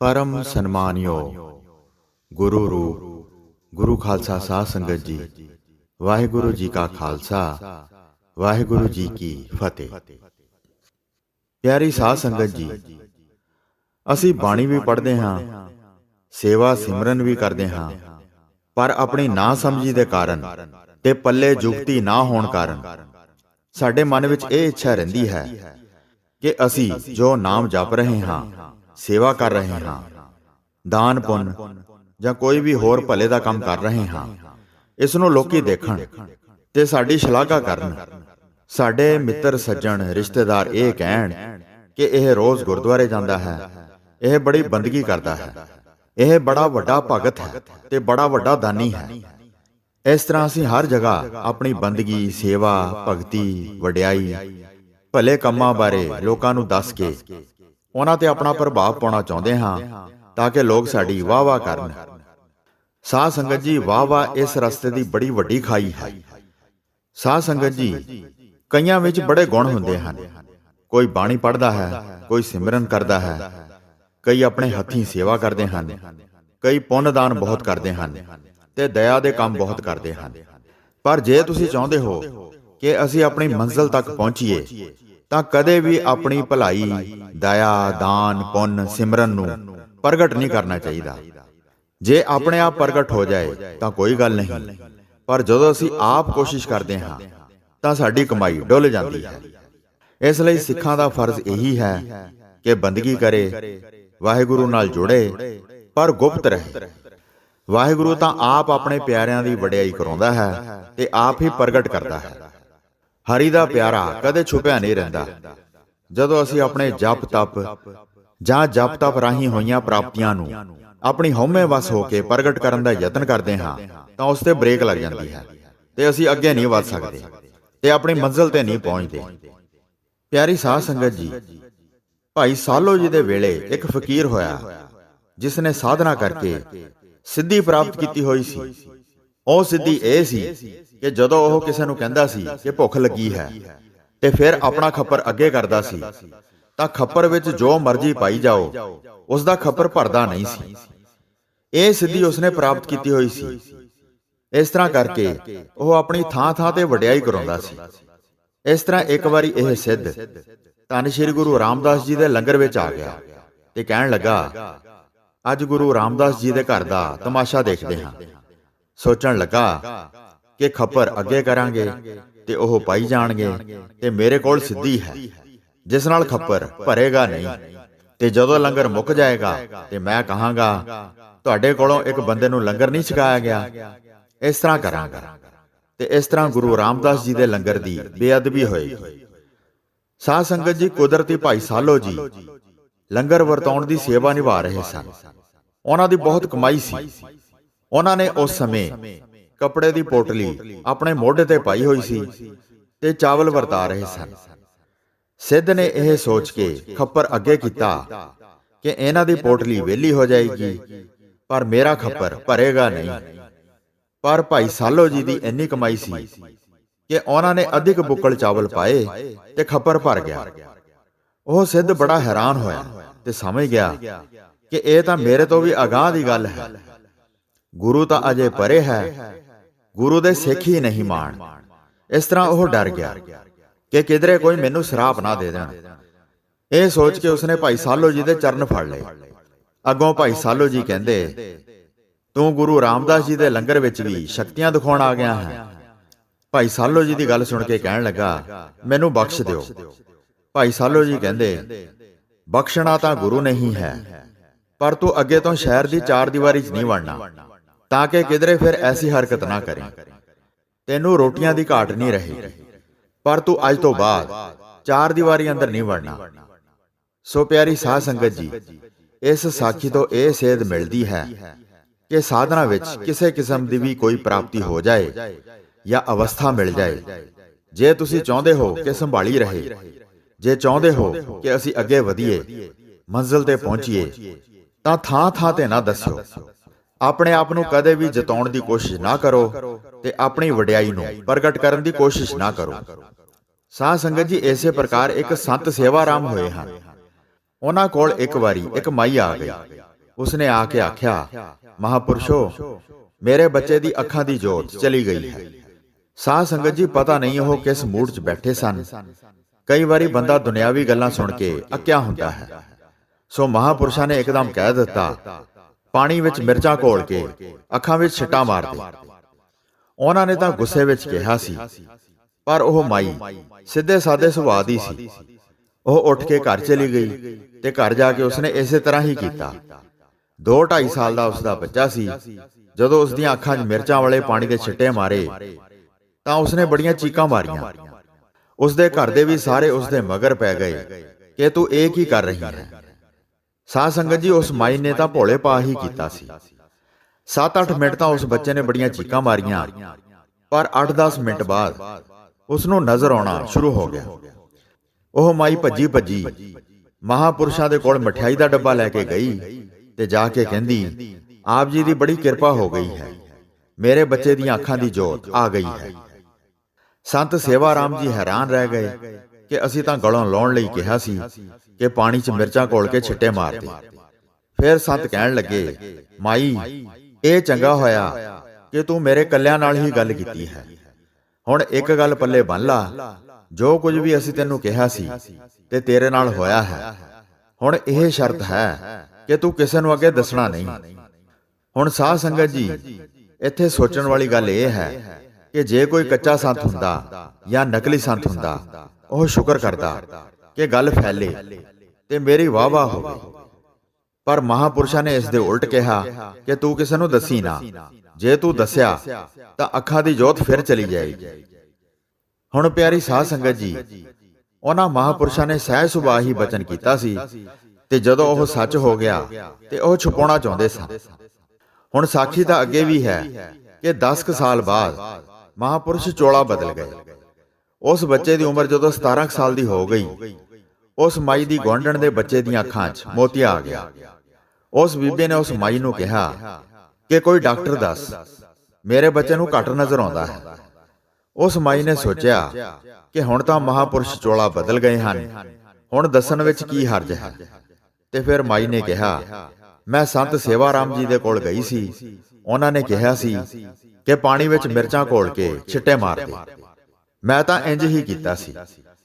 ਪਰਮ ਸਨਮਾਨਿਓ। ਗੁਰੂ ਰੂਪ, ਗੁਰੂ ਖਾਲਸਾ ਸਾਧ ਸੰਗਤ ਜੀ, ਵਾਹਿਗੁਰੂ ਜੀ ਕਾ ਖਾਲਸਾ, ਵਾਹਿਗੁਰੂ ਜੀ ਕੀ ਫਤਿਹ। ਪਿਆਰੀ ਸਾਧ ਸੰਗਤ ਜੀ, ਅਸੀਂ ਬਾਣੀ ਵੀ ਪੜ੍ਹਦੇ ਹਾਂ, ਸੇਵਾ ਸਿਮਰਨ ਵੀ ਕਰਦੇ ਹਾਂ, ਪਰ ਆਪਣੀ ਨਾ ਸਮਝੀ ਦੇ ਕਾਰਨ ਤੇ ਪੱਲੇ ਜੁਗਤੀ ਨਾ ਹੋਣ ਕਾਰਨ ਸਾਡੇ ਮਨ ਵਿੱਚ ਇਹ ਇੱਛਾ ਰਹਿੰਦੀ ਹੈ ਕਿ ਅਸੀਂ ਜੋ ਨਾਮ ਜਪ ਰਹੇ ਹਾਂ ਸੇਵਾ ਕਰ ਰਹੇ ਹਾਂ। ਦਾਨ, ਪੁੰਨ ਜਾਂ ਕੋਈ ਵੀ ਹੋਰ ਭਲੇ ਦਾ ਕੰਮ ਕਰ ਰਹੇ ਹਾਂ। ਇਸ ਨੂੰ ਲੋਕੀ ਦੇਖਣ ਤੇ ਸਾਡੀ ਸ਼ਲਾਘਾ ਕਰਨ। ਸਾਡੇ ਮਿੱਤਰ, ਸੱਜਣ, ਰਿਸ਼ਤੇਦਾਰ ਇਹ ਕਹਿਣ ਕਿ ਇਹ ਰੋਜ਼ ਗੁਰਦੁਆਰੇ ਜਾਂਦਾ ਹੈ। ਇਹ ਬੜੀ ਬੰਦਗੀ ਕਰਦਾ ਹੈ। ਇਹ ਬੜਾ ਵੱਡਾ ਭਗਤ ਹੈ ਤੇ ਬੜਾ ਵੱਡਾ ਦਾਨੀ ਹੈ। ਇਸ ਤਰ੍ਹਾਂ ਅਸੀਂ ਹਰ ਜਗ੍ਹਾ ਆਪਣੀ ਬੰਦਗੀ, ਸੇਵਾ, ਭਗਤੀ, ਵਡਿਆਈ, ਭਲੇ ਕੰਮਾਂ ਬਾਰੇ ਲੋਕਾਂ ਨੂੰ ਦੱਸ ਕੇ ਉਹਨਾਂ ਤੇ ਆਪਣਾ ਪ੍ਰਭਾਵ ਪਾਉਣਾ ਚਾਹੁੰਦੇ ਹਾਂ ਤਾਂ ਕਿ ਲੋਕ ਸਾਡੀ ਵਾਹ-ਵਾਹ ਕਰਨ। ਸਾਧ ਸੰਗਤ ਜੀ ਵਾਹ-ਵਾਹ ਇਸ ਰਸਤੇ ਦੀ ਬੜੀ ਵੱਡੀ ਖਾਈ ਹੈ। ਸਾਧ ਸੰਗਤ ਜੀ ਕਈਆਂ ਵਿੱਚ ਬੜੇ ਗੁਣ ਹੁੰਦੇ ਹਨ। ਕੋਈ ਬਾਣੀ ਪੜ੍ਹਦਾ ਹੈ ਕੋਈ ਸਿਮਰਨ ਕਰਦਾ ਹੈ। ਕਈ ਆਪਣੇ ਹੱਥੀਂ ਸੇਵਾ ਕਰਦੇ ਹਨ। ਕਈ ਪੁੰਨ ਦਾਨ ਬਹੁਤ ਕਰਦੇ ਹਨ ਤੇ ਦਇਆ ਦੇ ਕੰਮ ਬਹੁਤ ਕਰਦੇ ਹਨ। ਪਰ ਜੇ ਤੁਸੀਂ ਚਾਹੁੰਦੇ ਹੋ ਕਿ ਅਸੀਂ ਆਪਣੀ ਮੰਜ਼ਲ ਤੱਕ ਪਹੁੰਚੀਏ ਤਾਂ ਕਦੇ ਵੀ ਆਪਣੀ ਭਲਾਈ, ਦਇਆ, ਦਾਨ, ਪੁੰਨ, ਸਿਮਰਨ ਨੂੰ ਪ੍ਰਗਟ ਨਹੀਂ ਕਰਨਾ ਚਾਹੀਦਾ। ਜੇ ਆਪਣੇ ਆਪ ਪ੍ਰਗਟ ਹੋ ਜਾਏ, ਤਾਂ ਕੋਈ ਗੱਲ ਨਹੀਂ। ਪਰ ਜਦੋਂ ਅਸੀਂ ਆਪ ਕੋਸ਼ਿਸ਼ ਕਰਦੇ ਹਾਂ, ਤਾਂ ਸਾਡੀ ਕਮਾਈ ਡੁੱਲ ਜਾਂਦੀ ਹੈ। ਇਸ ਲਈ ਸਿੱਖਾਂ ਦਾ ਫਰਜ਼ ਇਹੀ ਹੈ ਕਿ ਬੰਦਗੀ ਕਰੇ, ਵਾਹਿਗੁਰੂ ਨਾਲ ਜੁੜੇ, ਪਰ ਗੁਪਤ ਰਹੇ। ਵਾਹਿਗੁਰੂ ਤਾਂ ਆਪ ਆਪਣੇ ਪਿਆਰਿਆਂ ਦੀ ਵਡਿਆਈ ਕਰਾਉਂਦਾ ਹੈ ਤੇ ਆਪ ਹੀ ਪ੍ਰਗਟ ਕਰਦਾ ਹੈ। ਹਰੀ ਦਾ ਪਿਆਰਾ ਕਦੇ ਛੁਪਿਆ ਨਹੀਂ ਰਹਿੰਦਾ। ਜਦੋਂ ਅਸੀਂ ਆਪਣੇ ਜਪ ਤਪ ਜਾਂ ਜਪ ਤਪ ਰਾਹੀਂ ਹੋਈਆਂ ਪ੍ਰਾਪਤੀਆਂ ਨੂੰ ਆਪਣੀ ਹਉਮੈ ਵਸ ਹੋ ਕੇ ਪ੍ਰਗਟ ਕਰਨ ਦਾ ਯਤਨ ਕਰਦੇ ਹਾਂ, ਤਾਂ ਉਸ ਤੇ ਬ੍ਰੇਕ ਲੱਗ ਜਾਂਦੀ ਹੈ ਤੇ ਅਸੀਂ ਅੱਗੇ ਨਹੀਂ ਵਧ ਸਕਦੇ ਤੇ ਆਪਣੀ ਮੰਜ਼ਿਲ ਤੇ ਨਹੀਂ ਪਹੁੰਚਦੇ। ਪਿਆਰੀ ਸਾਧ ਸੰਗਤ ਜੀ, ਭਾਈ ਸਾਲੋ ਜੀ ਦੇ ਵੇਲੇ ਇੱਕ ਫਕੀਰ ਹੋਇਆ ਜਿਸ ਨੇ ਸਾਧਨਾ ਕਰਕੇ ਸਿੱਧੀ ਪ੍ਰਾਪਤ ਕੀਤੀ ਹੋਈ ਸੀ। ਉਹ ਸਿੱਧੀ ਇਹ ਸੀ ਕਿ ਜਦੋਂ ਉਹ ਕਿਸੇ ਨੂੰ ਕਹਿੰਦਾ ਸੀ ਕਿ ਭੁੱਖ ਲੱਗੀ ਹੈ ਤੇ ਫਿਰ ਆਪਣਾ ਖੱਪਰ ਅੱਗੇ ਕਰਦਾ ਸੀ। ਤਾਂ ਖੱਪਰ ਵਿੱਚ ਜੋ ਮਰਜ਼ੀ ਪਾਈ ਜਾਓ ਉਸ ਦਾ ਖੱਪਰ ਭਰਦਾ ਨਹੀਂ ਸੀ। ਇਹ ਸਿੱਧੀ ਉਸਨੇ ਪ੍ਰਾਪਤ ਕੀਤੀ ਹੋਈ ਸੀ। ਇਸ ਤਰ੍ਹਾਂ ਕਰਕੇ ਉਹ ਆਪਣੀ ਥਾਂ ਥਾਂ ਤੇ ਵਡਿਆਈ ਕਰਾਉਂਦਾ ਸੀ। ਇਸ ਤਰ੍ਹਾਂ ਇੱਕ ਵਾਰੀ ਇਹ ਸਿੱਧ ਧੰਨ ਸ਼੍ਰੀ ਗੁਰੂ ਰਾਮਦਾਸ ਜੀ ਦੇ ਲੰਗਰ ਵਿੱਚ ਆ ਗਿਆ ਤੇ ਕਹਿਣ ਲੱਗਾ ਅੱਜ ਗੁਰੂ ਰਾਮਦਾਸ ਜੀ ਦੇ ਘਰ ਦਾ ਤਮਾਸ਼ਾ ਦੇਖਦੇ ਹਾਂ। ਸੋਚਣ ਲੱਗਾ ਕਿ ਖੱਪਰ ਅੱਗੇ ਕਰਾਂਗੇ ਤੇ ਉਹ ਪਾਈ ਜਾਣਗੇ ਤੇ ਮੇਰੇ ਕੋਲ ਸਿੱਧੀ ਹੈ, ਜਿਸ ਨਾਲ ਖੱਪਰ ਭਰੇਗਾ ਨਹੀਂ। ਤੇ ਜਦੋਂ ਲੰਗਰ ਮੁੱਕ ਜਾਏਗਾ ਤੇ ਮੈਂ ਕਹਾਂਗਾ, ਤੁਹਾਡੇ ਕੋਲੋਂ ਇੱਕ ਬੰਦੇ ਨੂੰ ਲੰਗਰ ਨਹੀਂ ਛਕਾਇਆ ਗਿਆ। ਇਸ ਤਰ੍ਹਾਂ ਕਰਾਂਗਾ। ਤੇ ਇਸ ਤਰ੍ਹਾਂ ਗੁਰੂ ਰਾਮਦਾਸ ਜੀ ਦੇ ਲੰਗਰ ਦੀ ਬੇਅਦਬੀ ਹੋਏਗੀ। ਸਾਧ ਸੰਗਤ ਜੀ, ਕੁਦਰਤੀ ਭਾਈ ਸਾਲੋ ਜੀ ਲੰਗਰ ਵਰਤਾਉਣ ਦੀ ਸੇਵਾ ਨਿਭਾ ਰਹੇ ਸਨ। ਉਹਨਾਂ ਦੀ ਬਹੁਤ ਕਮਾਈ ਸੀ। ਉਹਨਾਂ ਨੇ ਉਸ ਸਮੇਂ ਕੱਪੜੇ ਦੀ ਪੋਟਲੀ ਆਪਣੇ ਮੋਢੇ ਤੇ ਪਾਈ ਹੋਈ ਸੀ ਤੇ ਚਾਵਲ ਵਰਤਾ ਰਹੇ ਸਨ। ਸਿੱਧ ਨੇ ਇਹ ਸੋਚ ਕੇ ਖੱਪਰ ਅੱਗੇ ਕੀਤਾ ਕਿ ਇਹਨਾਂ ਦੀ ਪੋਟਲੀ ਵਿਹਲੀ ਹੋ ਜਾਏਗੀ ਪਰ ਮੇਰਾ ਖੱਪਰ ਭਰੇਗਾ ਨਹੀਂ। ਪਰ ਭਾਈ ਸਾਲੋ ਜੀ ਦੀ ਇੰਨੀ ਕਮਾਈ ਸੀ ਕਿ ਉਹਨਾਂ ਨੇ ਅਧਿਕ ਬੁੱਕਲ ਚਾਵਲ ਪਾਏ ਤੇ ਖੱਪਰ ਭਰ ਗਿਆ। ਉਹ ਸਿੱਧ ਬੜਾ ਹੈਰਾਨ ਹੋਇਆ ਤੇ ਸਮਝ ਗਿਆ ਕਿ ਇਹ ਤਾਂ ਮੇਰੇ ਤੋਂ ਵੀ ਅਗਾਹ ਦੀ ਗੱਲ ਹੈ। ਗੁਰੂ ਤਾਂ ਅਜੇ ਪਰੇ ਹੈ। ਗੁਰੂ ਦੇ ਸਿੱਖ ਹੀ ਨਹੀਂ ਮਾਣ। ਇਸ ਤਰ੍ਹਾਂ ਉਹ ਡਰ ਗਿਆ ਕਿ ਕਿਧਰੇ ਕੋਈ ਮੈਨੂੰ ਸ਼ਰਾਪ ਨਾ ਦੇ ਦੇਣ। ਇਹ ਸੋਚ ਕੇ ਉਸਨੇ ਭਾਈ ਸਾਲੋ ਜੀ ਦੇ ਚਰਨ ਫੜ ਲਏ। ਅੱਗੋਂ ਭਾਈ ਸਾਲੋ ਜੀ ਕਹਿੰਦੇ, ਤੂੰ ਗੁਰੂ ਰਾਮਦਾਸ ਜੀ ਦੇ ਲੰਗਰ ਵਿੱਚ ਵੀ ਸ਼ਕਤੀਆਂ ਦਿਖਾਉਣ ਆ ਗਿਆ ਹੈ। ਭਾਈ ਸਾਲੋ ਜੀ ਦੀ ਗੱਲ ਸੁਣ ਕੇ ਕਹਿਣ ਲੱਗਾ, ਮੈਨੂੰ ਬਖਸ਼ ਦਿਓ। ਭਾਈ ਸਾਲੋ ਜੀ ਕਹਿੰਦੇ, ਬਖਸ਼ਣਾ ਤਾਂ ਗੁਰੂ ਨਹੀਂ ਹੈ, ਪਰ ਤੂੰ ਅੱਗੇ ਤੋਂ ਸ਼ਹਿਰ ਦੀ ਚਾਰ ਦੀਵਾਰੀ 'ਚ ਨਹੀਂ ਵੜਨਾ। ਤਾਂ ਕਿ ਕਿਧਰੇ ਫਿਰ ਐਸੀ ਹਰਕਤ ਨਾ ਕਰੇ। ਤੈਨੂੰ ਰੋਟੀਆਂ ਦੀ ਘਾਟ ਨਹੀਂ ਰਹੀ ਪਰ ਤੂੰ ਅੱਜ ਤੋਂ ਬਾਅਦ ਚਾਰ ਦੀਵਾਰੀ ਅੰਦਰ ਨਹੀਂ ਵੜਨਾ। ਸੋ ਪਿਆਰੀ ਸਾਧ ਸੰਗਤ ਜੀ, ਇਸ ਸਾਖੀ ਤੋਂ ਇਹ ਸੇਧ ਮਿਲਦੀ ਹੈ ਕਿ ਸਾਧਨਾ ਵਿੱਚ ਕਿਸੇ ਕਿਸਮ ਦੀ ਵੀ ਕੋਈ ਪ੍ਰਾਪਤੀ ਹੋ ਜਾਏ ਜਾਂ ਅਵਸਥਾ ਮਿਲ ਜਾਏ। ਜੇ ਤੁਸੀਂ ਚਾਹੁੰਦੇ ਹੋ ਕਿ ਸੰਭਾਲੀ ਰਹੇ, ਜੇ ਚਾਹੁੰਦੇ ਹੋ ਕਿ ਅਸੀਂ ਅੱਗੇ ਵਧੀਏ, ਮੰਜ਼ਿਲ ਤੇ ਪਹੁੰਚੀਏ, ਤਾਂ ਥਾਂ ਥਾਂ ਤੇ ਨਾ ਦੱਸਿਓ। ਆਪਣੇ ਆਪ ਨੂੰ ਕਦੇ ਵੀ ਜਤਾਉਣ ਦੀ ਕੋਸ਼ਿਸ਼ ਨਾ ਕਰੋ ਤੇ ਆਪਣੀ ਵਡਿਆਈ ਨੂੰ ਪ੍ਰਗਟ ਕਰਨ ਦੀ ਕੋਸ਼ਿਸ਼ ਨਾ ਕਰੋ। ਸਾਧ ਸੰਗਤ ਜੀ, ਇਸੇ ਪ੍ਰਕਾਰ ਇੱਕ ਸੰਤ ਸੇਵਾਰਾਮ ਹੋਏ ਹਨ। ਉਹਨਾਂ ਕੋਲ ਇੱਕ ਵਾਰੀ ਇੱਕ ਮਾਈ ਆ ਗਈ। ਉਸਨੇ ਆ ਕੇ ਆਖਿਆ, ਮਹਾਪੁਰਸ਼ੋ, ਮੇਰੇ ਬੱਚੇ ਦੀ ਅੱਖਾਂ ਦੀ ਜੋਤ ਚਲੀ ਗਈ ਹੈ। ਸਾਧ ਸੰਗਤ ਜੀ, ਪਤਾ ਨਹੀਂ ਉਹ ਕਿਸ ਮੂਡ 'ਚ ਬੈਠੇ ਸਨ। ਕਈ ਵਾਰੀ ਬੰਦਾ ਦੁਨਿਆਵੀ ਗੱਲਾਂ ਸੁਣ ਕੇ ਅੱਕਿਆ ਹੁੰਦਾ ਹੈ। ਸੋ ਮਹਾਪੁਰਸ਼ਾਂ ਨੇ ਇੱਕਦਮ ਕਹਿ ਦਿੱਤਾ ਪਾਣੀ ਵਿੱਚ ਮਿਰਚਾਂ ਘੋਲ ਕੇ ਅੱਖਾਂ ਵਿੱਚ ਛਿੱਟਾ ਮਾਰ ਦੇ ਉਹਨਾਂ ਨੇ ਤਾਂ ਗੁੱਸੇ ਵਿੱਚ ਕਿਹਾ ਸੀ ਪਰ ਉਹ ਮਾਈ ਸਿੱਧੇ ਸਾਦੇ ਸੁਭਾਅ ਦੀ ਸੀ। ਉਹ ਉੱਠ ਕੇ ਘਰ ਚਲੀ ਗਈ ਤੇ ਘਰ ਜਾ ਕੇ ਉਸਨੇ ਇਸੇ ਤਰ੍ਹਾਂ ਹੀ ਕੀਤਾ। 2.5 ਸਾਲ ਦਾ ਉਸਦਾ ਬੱਚਾ ਸੀ। ਜਦੋਂ ਉਸ ਦੀਆਂ ਅੱਖਾਂ 'ਚ ਮਿਰਚਾਂ ਵਾਲੇ ਪਾਣੀ ਦੇ ਛਿੱਟੇ ਮਾਰੇ ਤਾਂ ਉਸਨੇ ਬੜੀਆਂ ਚੀਕਾਂ ਮਾਰੀਆਂ। ਉਸਦੇ ਘਰ ਦੇ ਵੀ ਸਾਰੇ ਉਸਦੇ ਮਗਰ ਪੈ ਗਏ ਕਿ ਤੂੰ ਇਹ ਕੀ ਕਰ ਰਹੀ ਹੈ। ਸਾਧ ਸੰਗਤ ਜੀ, ਉਸ ਮਾਈ ਨੇ ਤਾਂ ਭੋਲੇ ਪਾ ਹੀ ਕੀਤਾ ਸੀ। 7-8 ਮਿੰਟ ਤਾਂ ਉਸ ਬੱਚੇ ਨੇ ਬੜੀਆਂ ਚੀਕਾਂ ਮਾਰੀਆਂ, ਪਰ 8-10 ਮਿੰਟ ਬਾਅਦ ਉਸ ਨੂੰ ਨਜ਼ਰ ਆਉਣਾ ਸ਼ੁਰੂ ਹੋ ਗਿਆ। ਉਹ ਮਾਈ ਭੱਜੀ ਭੱਜੀ ਮਹਾਪੁਰਸ਼ਾਂ ਦੇ ਕੋਲ ਮਠਿਆਈ ਦਾ ਡੱਬਾ ਲੈ ਕੇ ਗਈ ਤੇ ਜਾ ਕੇ ਕਹਿੰਦੀ, ਆਪ ਜੀ ਦੀ ਬੜੀ ਕਿਰਪਾ ਹੋ ਗਈ ਹੈ। ਮੇਰੇ ਬੱਚੇ ਦੀਆਂ ਅੱਖਾਂ ਦੀ ਜੋਤ ਆ ਗਈ ਹੈ। ਸੰਤ ਸੇਵਾ ਰਾਮ ਜੀ ਹੈਰਾਨ ਰਹਿ ਗਏ ਕਿ ਅਸੀਂ ਤਾਂ ਗਲੋਂ ਲਾਉਣ ਲਈ ਕਿਹਾ ਸੀ ਕਿ ਪਾਣੀ 'ਚ ਮਿਰਚਾਂ ਘੋਲ ਕੇ ਛਿੱਟੇ ਮਾਰ ਦੇ ਫਿਰ ਸੰਤ ਕਹਿਣ ਲੱਗੇ, ਮਾਈ, ਇਹ ਚੰਗਾ ਹੋਇਆ ਕਿ ਤੂੰ ਮੇਰੇ ਕੱਲਿਆਂ ਨਾਲ ਹੀ ਗੱਲ ਕੀਤੀ ਹੈ। ਹੁਣ ਇੱਕ ਗੱਲ ਪੱਲੇ ਬੰਨ ਲਾ, ਜੋ ਕੁਝ ਵੀ ਅਸੀਂ ਤੈਨੂੰ ਕਿਹਾ ਸੀ, ਤੇ ਤੇਰੇ ਨਾਲ ਹੋਇਆ ਹੈ। ਹੁਣ ਇਹ ਸ਼ਰਤ ਹੈ ਕਿ ਤੂੰ ਕਿਸੇ ਨੂੰ ਅੱਗੇ ਦੱਸਣਾ ਨਹੀਂ। ਹੁਣ ਸਾਧ ਸੰਗਤ ਜੀ, ਇੱਥੇ ਸੋਚਣ ਵਾਲੀ ਗੱਲ ਇਹ ਹੈ ਕਿ ਜੇ ਕੋਈ ਕੱਚਾ ਸੰਤ ਹੁੰਦਾ ਜਾਂ ਨਕਲੀ ਸੰਤ ਹੁੰਦਾ, ਉਹ ਸ਼ੁਕਰ ਕਰਦਾ। ਕਿ ਗੱਲ ਫੈਲੇ ਤੇ ਮੇਰੀ ਵਾਹ ਵਾਹ ਹੋਵੇ। ਪਰ ਮਹਾਪੁਰਸ਼ਾਂ ਨੇ ਇਸ ਦੇ ਉਲਟ ਕਿਹਾ ਕਿ ਤੂੰ ਕਿਸੇ ਨੂੰ ਦੱਸੀ ਨਾ। ਜੇ ਤੂੰ ਦੱਸਿਆ, ਤਾਂ ਅੱਖਾਂ ਦੀ ਜੋਤ ਫਿਰ ਚਲੀ ਜਾਏਗੀ। ਹੁਣ ਪਿਆਰੀ ਸਾਧ ਸੰਗਤ ਜੀ, ਉਹਨਾਂ ਮਹਾਪੁਰਸ਼ਾਂ ਨੇ ਸਹਿ ਸੁਭਾਅ ਹੀ ਬਚਨ ਕੀਤਾ ਸੀ ਤੇ ਜਦੋਂ ਉਹ ਸੱਚ ਹੋ ਗਿਆ ਤੇ ਉਹ ਛੁਪਾਉਣਾ ਚਾਹੁੰਦੇ ਸਨ। ਹੁਣ ਸਾਖੀ ਤਾਂ ਅੱਗੇ ਵੀ ਹੈ ਕਿ 10 ਕੁ ਸਾਲ ਬਾਅਦ ਮਹਾਪੁਰਸ਼ ਚੋਲਾ ਬਦਲ ਗਏ। ਉਸ ਬੱਚੇ ਦੀ ਉਮਰ ਜਦੋਂ 17 ਕੁ ਸਾਲ ਦੀ ਹੋ ਗਈ ਉਸ ਮਾਈ ਦੀ ਗਵਾਂਢਣ ਦੇ ਬੱਚੇ ਦੀਆਂ ਅੱਖਾਂ 'ਚ ਮੋਤੀਆ ਆ ਗਿਆ। ਉਸ ਬੀਬੇ ਨੇ ਉਸ ਮਾਈ ਨੂੰ ਕਿਹਾ ਕਿ ਕੋਈ ਡਾਕਟਰ ਦੱਸ, ਮੇਰੇ ਬੱਚੇ ਨੂੰ ਘੱਟ ਨਜ਼ਰ ਆਉਂਦਾ ਹੈ। ਉਸ ਮਾਈ ਨੇ ਸੋਚਿਆ ਕਿ ਹੁਣ ਤਾਂ ਮਹਾਪੁਰਸ਼ ਚੋਲਾ ਬਦਲ ਗਏ ਹਨ। ਹੁਣ ਦੱਸਣ ਵਿੱਚ ਕੀ ਹਰਜ ਹੈ? ਤੇ ਫਿਰ ਮਾਈ ਨੇ ਕਿਹਾ, ਮੈਂ ਸੰਤ ਸੇਵਾ ਰਾਮ ਜੀ ਦੇ ਕੋਲ ਗਈ ਸੀ। ਉਹਨਾਂ ਨੇ ਕਿਹਾ ਸੀ ਕਿ ਪਾਣੀ ਵਿੱਚ ਮਿਰਚਾਂ ਘੋਲ ਕੇ ਛਿੱਟੇ ਮਾਰ ਦੇ। ਮੈਂ ਤਾਂ ਇੰਜ ਹੀ ਕੀਤਾ ਸੀ।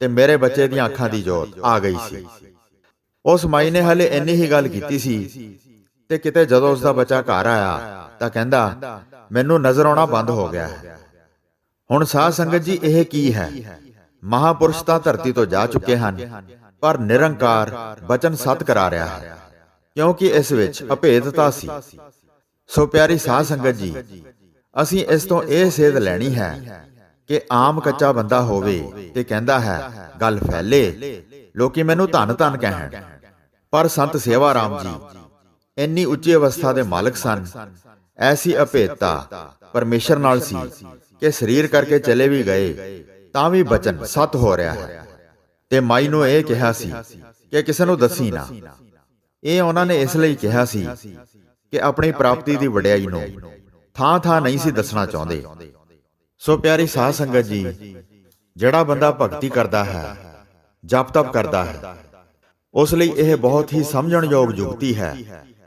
ਤੇ ਮੇਰੇ ਬੱਚੇ ਦੀਆਂ ਅੱਖਾਂ ਦੀ ਜੋਤ ਆ ਗਈ ਸੀ। ਉਸ ਮਾਈ ਨੇ ਹਲੇ ਇੰਨੀ ਹੀ ਗੱਲ ਕੀਤੀ ਸੀ ਤੇ ਕਿਤੇ ਜਦੋਂ ਉਸ ਦਾ ਬੱਚਾ ਘਰ ਆਇਆ ਤਾਂ ਕਹਿੰਦਾ ਮੈਨੂੰ ਨਜ਼ਰ ਆਉਣਾ ਬੰਦ ਹੋ ਗਿਆ। ਹੈ ਹੁਣ ਸਾਧ ਸੰਗਤ ਜੀ ਇਹ ਕੀ ਹੈ? ਮਹਾਪੁਰਸ਼ ਤਾਂ ਧਰਤੀ ਤੋਂ ਜਾ ਚੁੱਕੇ ਹਨ ਪਰ ਨਿਰੰਕਾਰ ਬਚਨ ਸਤ ਕਰਾ ਰਿਹਾ ਹੈ। ਕਿਉਂਕਿ ਇਸ ਵਿੱਚ ਅਭੇਦਤਾ ਸੀ। ਸੋ। ਪਿਆਰੀ ਸਾਧ ਸੰਗਤ ਜੀ ਅਸੀਂ ਇਸ ਤੋਂ ਇਹ ਸੇਧ ਲੈਣੀ ਹੈ ਕਿ ਆਮ ਕੱਚਾ ਬੰਦਾ ਹੋਵੇ। ਤੇ ਕਹਿੰਦਾ ਹੈ, ਗੱਲ ਫੈਲੇ। ਲੋਕੀ ਮੈਨੂੰ ਧੰਨ ਧੰਨ ਕਹਿਣ। ਪਰ ਸੰਤ ਸੇਵਾ ਰਾਮ ਜੀ, ਇੰਨੀ ਉੱਚੀ ਅਵਸਥਾ ਦੇ ਮਾਲਕ ਸਨ। ਐਸੀ ਅਭੇਦਤਾ ਪਰਮੇਸ਼ਰ ਨਾਲ ਸੀ ਕਿ ਸਰੀਰ ਕਰਕੇ ਚਲੇ ਵੀ ਗਏ, ਤਾਂ ਵੀ ਬਚਨ ਸਤ ਹੋ ਰਿਹਾ ਹੈ। ਤੇ ਮਾਈ ਨੂੰ ਇਹ ਕਿਹਾ ਸੀ ਕਿ ਕਿਸੇ ਨੂੰ ਦੱਸੀ ਨਾ। ਇਹ ਉਹਨਾਂ ਨੇ ਇਸ ਲਈ ਕਿਹਾ ਸੀ ਕਿ ਆਪਣੀ ਪ੍ਰਾਪਤੀ ਦੀ ਵਡਿਆਈ ਨੂੰ ਥਾਂ ਥਾਂ ਨਹੀਂ ਸੀ ਦੱਸਣਾ ਚਾਹੁੰਦੇ। ਸੋ ਪਿਆਰੀ ਸਾਧ ਸੰਗਤ ਜੀ ਜਿਹੜਾ ਬੰਦਾ ਭਗਤੀ ਕਰਦਾ ਹੈ, ਜਪ ਤਪ ਕਰਦਾ ਹੈ, ਉਸ ਲਈ ਇਹ ਬਹੁਤ ਹੀ ਸਮਝਣਯੋਗ ਯੁਕਤੀ ਹੈ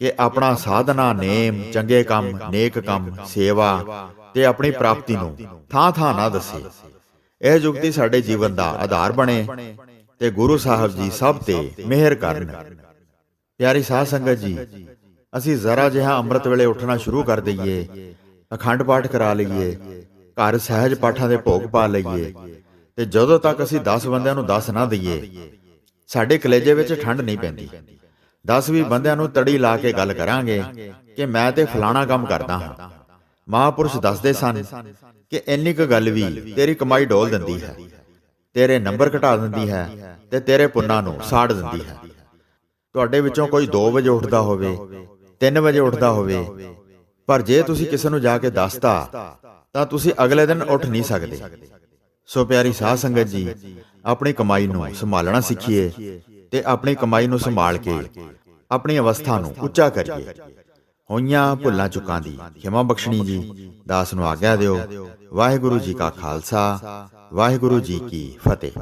ਕਿ ਆਪਣਾ ਸਾਧਨਾ, ਨੇਮ, ਚੰਗੇ ਕੰਮ, ਨੇਕ ਕੰਮ, ਸੇਵਾ ਤੇ ਆਪਣੀ ਪ੍ਰਾਪਤੀ ਨੂੰ ਥਾਂ ਥਾਂ ਨਾ ਦੱਸੇ। ਇਹ ਯੁਕਤੀ ਸਾਡੇ ਜੀਵਨ ਦਾ ਆਧਾਰ ਬਣੇ ਤੇ ਗੁਰੂ ਸਾਹਿਬ ਜੀ ਸਭ ਤੇ ਮਿਹਰ ਕਰਨ। ਪਿਆਰੀ ਸਾਧ ਸੰਗਤ ਜੀ, ਅਸੀਂ ਜ਼ਰਾ ਜਿਹਾ ਅੰਮ੍ਰਿਤ ਵੇਲੇ ਉੱਠਣਾ ਸ਼ੁਰੂ ਕਰ ਦਈਏ, ਅਖੰਡ ਪਾਠ ਕਰਾ ਲਈਏ, ਘਰ ਸਹਿਜ ਪਾਠਾਂ ਦੇ ਭੋਗ ਪਾ ਲਈਏ ਤੇ ਜਦੋਂ ਤੱਕ ਅਸੀਂ 10 ਬੰਦਿਆਂ ਨੂੰ ਦੱਸ ਨਾ ਦਈਏ, ਸਾਡੇ ਕਲੇਜੇ ਵਿੱਚ ਠੰਡ ਨਹੀਂ ਪੈਂਦੀ। 10 ਵੀ ਬੰਦਿਆਂ ਨੂੰ ਤੜੀ ਲਾ ਕੇ ਗੱਲ ਕਰਾਂਗੇ ਕਿ ਮੈਂ ਤੇ ਫਲਾਣਾ ਕੰਮ ਕਰਦਾ ਹਾਂ। ਮਹਾਪੁਰਸ਼ ਦੱਸਦੇ ਸਨ ਕਿ ਇੰਨੀ ਕੁ ਗੱਲ ਵੀ ਤੇਰੀ ਕਮਾਈ ਡੋਲ ਦਿੰਦੀ ਹੈ, ਤੇਰੇ ਨੰਬਰ ਘਟਾ ਦਿੰਦੀ ਹੈ ਤੇ ਤੇਰੇ ਪੁੰਨਾਂ ਨੂੰ ਸਾੜ ਦਿੰਦੀ ਹੈ। ਤੁਹਾਡੇ ਵਿੱਚੋਂ ਕੋਈ 2 ਵਜੇ ਉੱਠਦਾ ਹੋਵੇ 3 ਵਜੇ ਉੱਠਦਾ ਹੋਵੇ, ਪਰ ਜੇ ਤੁਸੀਂ ਕਿਸੇ ਨੂੰ ਜਾ ਕੇ ਦੱਸਤਾ, ਤਾਂ ਤੁਸੀਂ ਅਗਲੇ ਦਿਨ ਉੱਠ ਨਹੀਂ ਸਕਦੇ। ਸੋ ਪਿਆਰੀ ਸਾਧ ਸੰਗਤ ਜੀ ਆਪਣੀ ਕਮਾਈ ਨੂੰ ਸੰਭਾਲਣਾ ਸਿੱਖੀਏ ਤੇ ਆਪਣੀ ਕਮਾਈ ਨੂੰ ਸੰਭਾਲ ਕੇ ਆਪਣੀ ਅਵਸਥਾ ਨੂੰ ਉੱਚਾ ਕਰੀਏ। ਹੋਈਆਂ ਭੁੱਲਾਂ ਚੁੱਕਾਂ ਦੀ ਖਿਮਾ ਬਖਸ਼ਣੀ ਜੀ ਦਾਸ ਨੂੰ ਆਗਿਆ ਦਿਓ। ਵਾਹਿਗੁਰੂ ਜੀ ਕਾ ਖਾਲਸਾ ਵਾਹਿਗੁਰੂ ਜੀ ਕੀ ਫਤਿਹ।